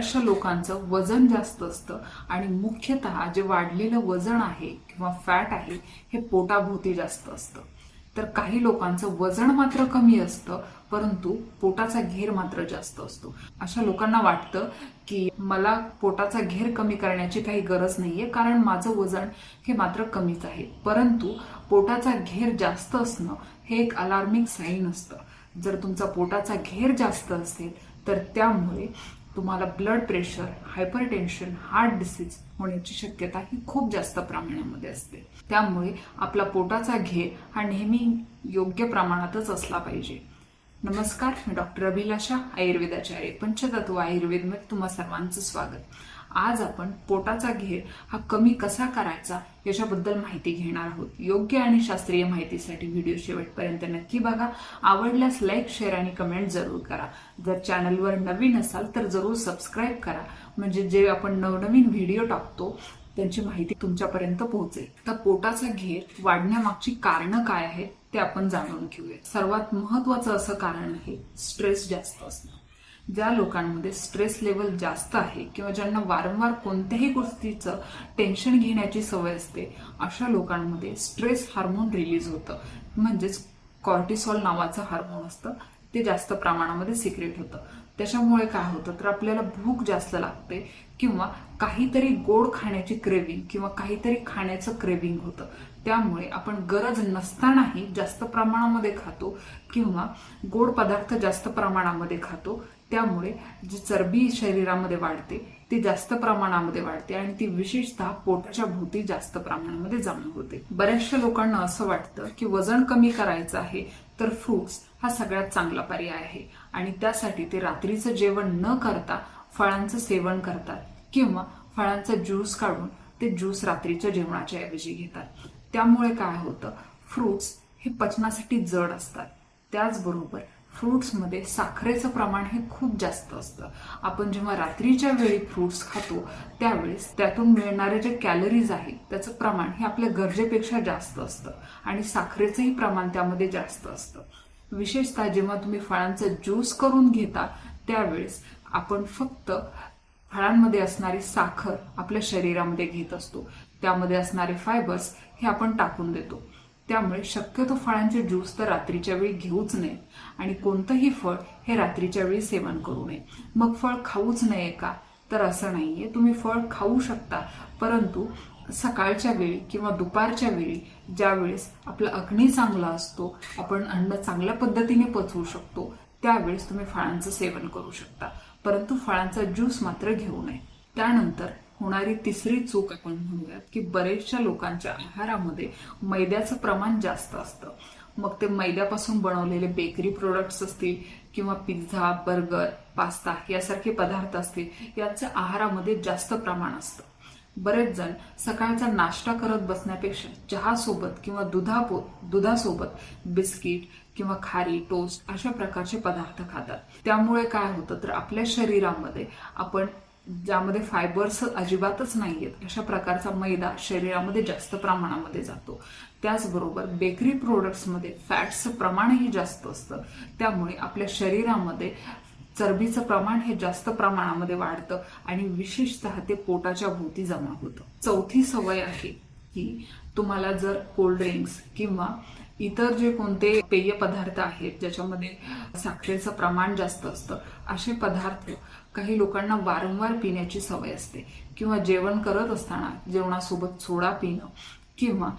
बऱ्याचशा लोकांचं वजन जास्त असतं आणि मुख्यतः जे वाढलेलं वजन आहे किंवा फॅट आहे हे पोटाभोवती जास्त असतं. तर काही लोकांचं वजन मात्र कमी असतं परंतु पोटाचा घेर मात्र जास्त असतो. अशा लोकांना वाटतं की मला पोटाचा घेर कमी करण्याची काही गरज नाहीये कारण माझं वजन हे मात्र कमीच आहे. परंतु पोटाचा घेर जास्त असणं हे एक अलार्मिंग साईन असतं. जर तुमचा पोटाचा घेर जास्त असेल तर त्यामुळे तुम्हाला blood pressure hypertension heart disease होण्याची शक्यता ही खूप जास्त प्रमाणामध्ये असते. त्यामुळे आपला पोटाचा घेर हा नेहमी योग्य प्रमाणातच असला पाहिजे. नमस्कार मी डॉक्टर अभिलाषा आयुर्वेदाचार्य पंचतत्व आयुर्वेदमध्ये तुम्हा सर्वांचं स्वागत. आज आपण पोटाचा घेर हा कमी कसा करायचा याच्याबद्दल माहिती घेणार आहोत. योग्य आणि शास्त्रीय माहितीसाठी व्हिडिओ शेवटपर्यंत नक्की बघा. आवडल्यास लाईक शेअर आणि कमेंट जरूर करा. जर चॅनलवर नवीन असाल तर जरूर सबस्क्राईब करा. म्हणजे जे आपण नवनवीन व्हिडिओ टाकतो त्यांची माहिती तुमच्यापर्यंत पोहोचेल. तर पोटाचा घेर वाढण्यामागची कारणं काय आहेत ते आपण जाणून घेऊया सर्वात महत्वाचं असं कारण आहे स्ट्रेस जास्त असणं. ज्या लोकांमध्ये स्ट्रेस लेवल जास्त आहे किंवा ज्यांना वारंवार कोणत्याही गोष्टीचं टेन्शन घेण्याची सवय असते अशा लोकांमध्ये स्ट्रेस हार्मोन रिलीज होतं. म्हणजेच कॉर्टिसॉल नावाचं हार्मोन असतं. ते जास्त प्रमाणामध्ये सिक्रेट होतं. त्याच्यामुळे काय होतं? तर आपल्याला भूक जास्त लागते किंवा काहीतरी गोड खाण्याची क्रेविंग किंवा काहीतरी खाण्याचं क्रेविंग होतं. त्यामुळे आपण गरज नसतानाही जास्त प्रमाणामध्ये खातो किंवा गोड पदार्थ जास्त प्रमाणामध्ये खातो. त्यामुळे जी चरबी शरीरामध्ये वाढते ती जास्त प्रमाणामध्ये वाढते आणि ती विशेषतः पोटाच्या भोवती जास्त प्रमाणामध्ये जमा होते. बऱ्याचशा लोकांना असं वाटतं की वजन कमी करायचं आहे तर फ्रुट्स हा सगळ्यात चांगला पर्याय आहे. आणि त्यासाठी ते रात्रीचं जेवण न करता फळांचं सेवन करतात किंवा फळांचा ज्यूस काढून ते ज्यूस रात्रीच्या जेवणाच्या ऐवजी घेतात. त्यामुळे काय होतं फ्रुट्स हे पचनासाठी जड असतात. त्याचबरोबर फ्रूट्समध्ये साखरेचं प्रमाण हे खूप जास्त असतं. आपण जेव्हा रात्रीच्या वेळी फ्रूट्स खातो त्यावेळेस त्यातून मिळणारे जे कॅलरीज आहेत त्याचं प्रमाण हे आपल्या गरजेपेक्षा जास्त असतं. आणि साखरेचंही प्रमाण त्यामध्ये जास्त असतं. विशेषतः जेव्हा तुम्ही फळांचा ज्यूस करून घेता त्यावेळेस आपण फक्त फळांमध्ये असणारी साखर आपल्या शरीरामध्ये घेत असतो. त्यामध्ये असणारे फायबर्स हे आपण टाकून देतो. त्यामुळे शक्यतो फळांचे ज्यूस तर रात्रीच्या वेळी घेऊच नये आणि कोणतंही फळ हे रात्रीच्या वेळी सेवन करू नये. मग फळ खाऊच नये का? तर असं नाहीये. तुम्ही फळ खाऊ शकता परंतु सकाळच्या वेळी किंवा दुपारच्या वेळी ज्यावेळेस आपला अग्नी चांगला असतो आपण अन्न चांगल्या पद्धतीने पचवू शकतो त्यावेळेस तुम्ही फळांचं सेवन करू शकता. परंतु फळांचा ज्यूस मात्र घेऊ नये. त्यानंतर होणारी तिसरी चूक आपण म्हणूयात की बरेचशा लोकांच्या आहारामध्ये मैद्याचं प्रमाण जास्त असतं. मग ते मैद्यापासून बनवलेले बेकरी प्रोडक्ट्स असतील किंवा पिझ्झा बर्गर पास्ता यासारखे पदार्थ असतील यांचं आहारामध्ये जास्त प्रमाण असतं. बरेच जण सकाळचा नाश्ता करत बसण्यापेक्षा चहासोबत किंवा दुधापो दुधासोबत बिस्किट किंवा खारी टोस्ट अशा प्रकारचे पदार्थ खातात. त्यामुळे काय होतं? तर आपल्या शरीरामध्ये आपण ज्यामध्ये फायबर्स अजिबातच नाही आहेत अशा प्रकारचा मैदा शरीरामध्ये जास्त प्रमाणामध्ये जातो. त्याचबरोबर बेकरी प्रोडक्ट्समध्ये फॅट्सचं प्रमाणही जास्त असतं. त्यामुळे आपल्या शरीरामध्ये चरबीचं प्रमाण हे जास्त प्रमाणामध्ये वाढतं आणि विशेषतः ते पोटाच्या भोवती जमा होतं. चौथी सवय आहे की तुम्हाला जर कोल्ड ड्रिंक्स किंवा इतर जे कोणते पेय पदार्थ आहेत ज्याच्यामध्ये साखरेचं प्रमाण जास्त असतं असे पदार्थ काही लोकांना वारंवार पिण्याची सवय असते. किंवा जेवण करत असताना जेवणासोबत सोडा पिणं किंवा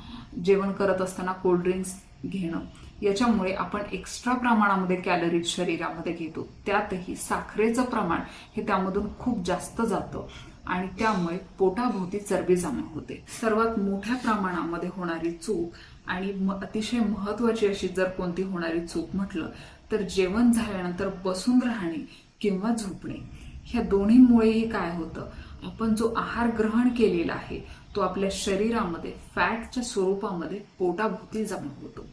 जेवण करत असताना कोल्ड्रिंक्स घेणं याच्यामुळे आपण एक्स्ट्रा प्रमाणामध्ये कॅलरीज शरीरामध्ये घेतो. त्यातही साखरेचं प्रमाण हे त्यामधून खूप जास्त जातं. आणि त्यामुळे पोटाभोवती चरबी जमा होते. सर्वात मोठ्या प्रमाणामध्ये होणारी चूक आणि अतिशय महत्वाची अशी जर कोणती होणारी चूक म्हटलं तर जेवण झाल्यानंतर बसून राहणे किंवा झोपणे. ह्या दोन्हीमुळेही काय होतं? आपण जो आहार ग्रहण केलेला आहे तो आपल्या शरीरामध्ये फॅटच्या स्वरूपामध्ये पोटाभोवती जमा होतो.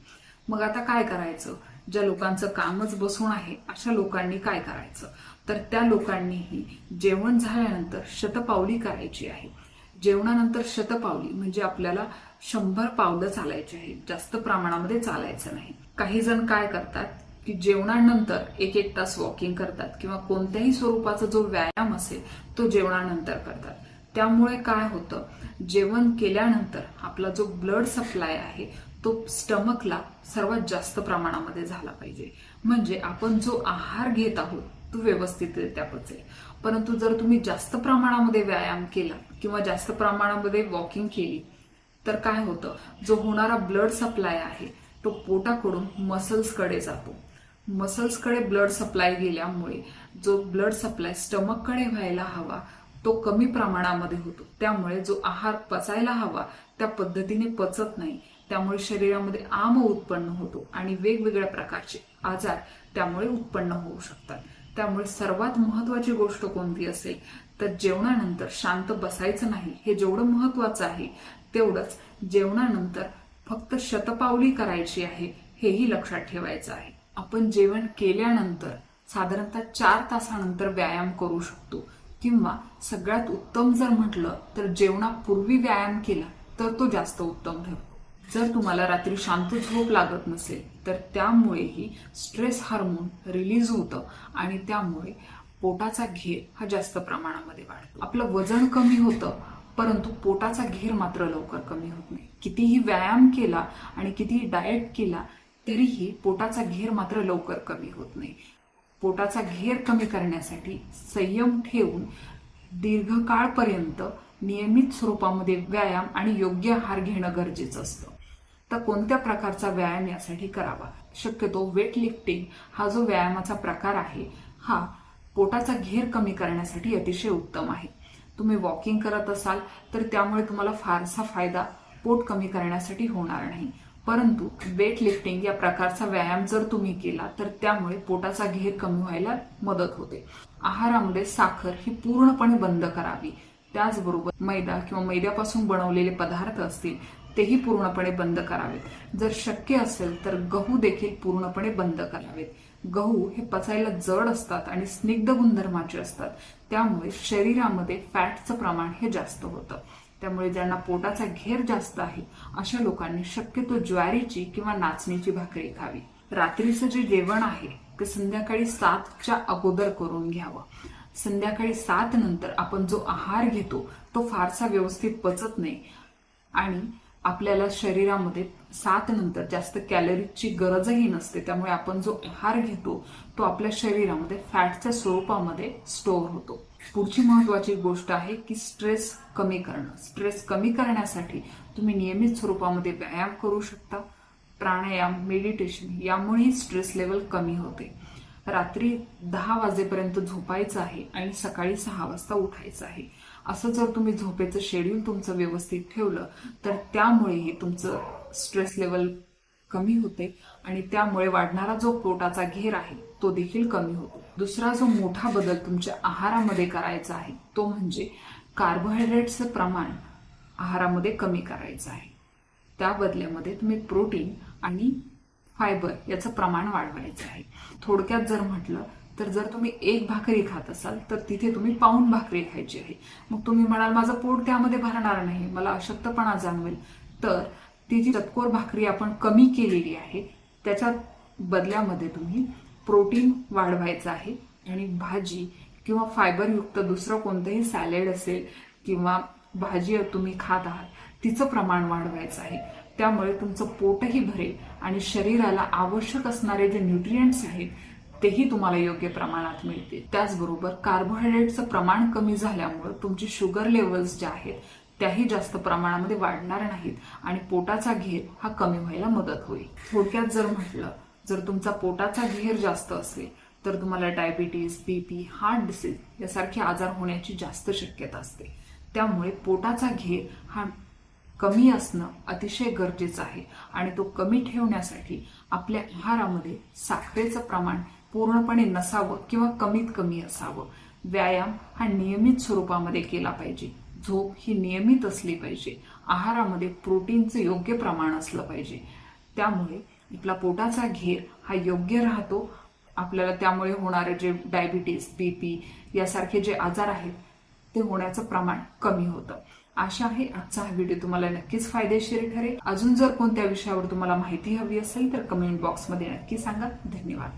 मग आता काय करायचं? ज्या लोकांचं कामच बसून आहे अशा लोकांनी काय करायचं? तर त्या लोकांनीही जेवण झाल्यानंतर शतपावली करायची आहे. जेवणानंतर शतपावली म्हणजे आपल्याला शंभर पावलं चालायची आहे जास्त प्रमाणामध्ये चालायचं नाही. काही जण काय करतात की जेवणानंतर एक एक तास वॉकिंग करतात किंवा कोणत्याही स्वरूपाचा जो व्यायाम असेल तो जेवणानंतर करतात. त्यामुळे काय होतं? जेवण केल्यानंतर आपला जो ब्लड सप्लाय आहे तो स्टमकला सर्वात जास्त प्रमाणामध्ये झाला पाहिजे. म्हणजे आपण जो आहार घेत आहोत तो व्यवस्थितरित्या पचेल. परंतु जर तुम्ही जास्त प्रमाणामध्ये व्यायाम केला किंवा जास्त प्रमाणामध्ये वॉकिंग केली तर काय होतं? जो होणारा ब्लड सप्लाय आहे तो पोटाकडून मसल्सकडे जातो. मसल्सकडे ब्लड सप्लाय गेल्यामुळे जो ब्लड सप्लाय स्टमककडे व्हायला हवा तो कमी प्रमाणामध्ये होतो. त्यामुळे जो आहार पचायला हवा त्या पद्धतीने पचत नाही. त्यामुळे शरीरामध्ये आम उत्पन्न होतो आणि वेगवेगळ्या प्रकारचे आजार त्यामुळे उत्पन्न होऊ शकतात. त्यामुळे सर्वात महत्वाची गोष्ट कोणती असेल? तर जेवणानंतर शांत बसायचं नाही. हे जेवढं महत्वाचं आहे तेवढंच जेवणानंतर फक्त शतपावली करायची आहे हेही लक्षात ठेवायचं आहे. आपण जेवण केल्यानंतर साधारणतः चार तासानंतर व्यायाम करू शकतो. किंवा सगळ्यात उत्तम जर म्हटलं तर जेवणापूर्वी व्यायाम केला तर तो जास्त उत्तम ठरतो. जर तुम्हाला रात्री शांत झोप लागत नसेल तर त्यामुळेही स्ट्रेस हार्मोन रिलीज होतं आणि त्यामुळे पोटाचा घेर हा जास्त प्रमाणामध्ये वाढतो. आपलं वजन कमी होतं परंतु पोटाचा घेर मात्र लवकर कमी होत नाही. कितीही व्यायाम केला आणि कितीही डाएट केला तरीही पोटाचा घेर मात्र लवकर कमी होत नाही. पोटाचा घेर कमी करण्यासाठी संयम ठेवून दीर्घकाळपर्यंत नियमित स्वरूपामध्ये व्यायाम आणि योग्य आहार घेणं गरजेचं असतं. तर कोणत्या प्रकारचा व्यायाम यासाठी करावा? शक्यतो वेट लिफ्टिंग हा जो व्यायामाचा प्रकार आहे हा पोटाचा घेर कमी करण्यासाठी अतिशय उत्तम आहे. तुम्ही वॉकिंग करत असाल तर त्यामुळे तुम्हाला फारसा फायदा पोट कमी करण्यासाठी होणार नाही. परंतु वेट लिफ्टिंग या प्रकारचा व्यायाम जर तुम्ही केला तर त्यामुळे पोटाचा घेर कमी व्हायला मदत होते. आहारामध्ये साखर ही पूर्णपणे बंद करावी. त्याचबरोबर मैदा किंवा मैद्यापासून बनवलेले पदार्थ असतील तेही पूर्णपणे बंद करावेत. जर शक्य असेल तर गहू देखील पूर्णपणे बंद करावेत. गहू हे पचायला जड असतात आणि स्निग्ध गुणधर्माचे असतात. त्यामुळे शरीरामध्ये फॅटचं प्रमाण हे जास्त होतं. त्यामुळे ज्यांना पोटाचा घेर जास्त आहे अशा लोकांनी शक्यतो ज्वारीची किंवा नाचणीची भाकरी खावी. रात्रीचं जे जेवण आहे ते संध्याकाळी सातच्या अगोदर करून घ्यावं. संध्याकाळी सात नंतर आपण जो आहार घेतो तो फारसा व्यवस्थित पचत नाही. आणि आपल्याला शरीरामध्ये सात नंतर जास्त कॅलरीजची गरजही नसते. त्यामुळे आपण जो आहार घेतो तो आपल्या शरीरामध्ये फॅटच्या स्वरूपामध्ये स्टोअर होतो. पुढची महत्वाची गोष्ट आहे की स्ट्रेस कमी करणं. स्ट्रेस कमी करण्यासाठी तुम्ही नियमित स्वरूपामध्ये व्यायाम करू शकता. प्राणायाम मेडिटेशन यामुळेही स्ट्रेस लेवल कमी होते. रात्री दहा वाजेपर्यंत झोपायचं आहे आणि सकाळी सहा वाजता उठायचं आहे. असं जर तुम्ही झोपेचं शेड्यूल तुमचं व्यवस्थित ठेवलं तर त्यामुळेही तुमचं स्ट्रेस लेवल कमी होते आणि त्यामुळे वाढणारा जो पोटाचा घेर आहे तो देखील कमी होतो. दुसरा जो मोठा बदल तुमच्या आहारामध्ये करायचा आहे तो म्हणजे कार्बोहायड्रेटचं प्रमाण आहारामध्ये कमी करायचं आहे. त्या बदल्यामध्ये तुम्ही प्रोटीन आणि फायबर याचं प्रमाण वाढवायचं आहे. थोडक्यात जर म्हटलं तर जर तुम्ही एक भाकरी खात असाल तर तिथे तुम्ही पाऊण भाकरी खायची आहे. मग तुम्ही म्हणाल माझं पोट त्यामध्ये भरणार नाही मला अशक्तपणा जाणवेल. तर ती जी चतकोर भाकरी आपण कमी केलेली आहे त्याच्या बदल्यामध्ये तुम्ही प्रोटीन वाढवायचं आहे आणि भाजी किंवा फायबरयुक्त दुसरं कोणतंही सॅलेड असेल किंवा भाजी तुम्ही खात आहात तिचं प्रमाण वाढवायचं आहे. त्यामुळे तुमचं पोटही भरेल आणि शरीराला आवश्यक असणारे जे न्यूट्रियंट्स आहेत तेही तुम्हाला योग्य प्रमाणात मिळतील त्याचबरोबर कार्बोहायड्रेटचं प्रमाण कमी झाल्यामुळे तुमची शुगर लेवल्स ज्या आहेत त्याही जास्त प्रमाणामध्ये वाढणार नाहीत आणि पोटाचा घेर हा कमी व्हायला मदत होईल. थोडक्यात जर म्हटलं जर तुमचा पोटाचा घेर जास्त असेल तर तुम्हाला डायबिटीज बीपी हार्ट डिसीज यासारखे आजार होण्याची जास्त शक्यता असते. त्यामुळे पोटाचा घेर हा कमी असणं अतिशय गरजेचं आहे आणि तो कमी ठेवण्यासाठी आपल्या आहारामध्ये साखरेचं प्रमाण पूर्णपणे नसावं किंवा कमीत कमी असावं. व्यायाम हा नियमित स्वरूपामध्ये केला पाहिजे. झोप ही नियमित असली पाहिजे. आहारामध्ये प्रोटीनचं योग्य प्रमाण असलं पाहिजे. त्यामुळे आपला पोटाचा घेर हा योग्य राहतो. आपल्याला त्यामुळे होणारे जे डायबिटीस बीपी यासारखे जे आजार आहेत ते होण्याचं प्रमाण कमी होतं. आशा आहे आजचा हा व्हिडिओ. तुम्हाला नक्कीच फायदेशीर ठरेल. अजून जर कोणत्या विषयावर तुम्हाला माहिती हवी असेल तर कमेंट बॉक्समध्ये नक्की सांगा. धन्यवाद.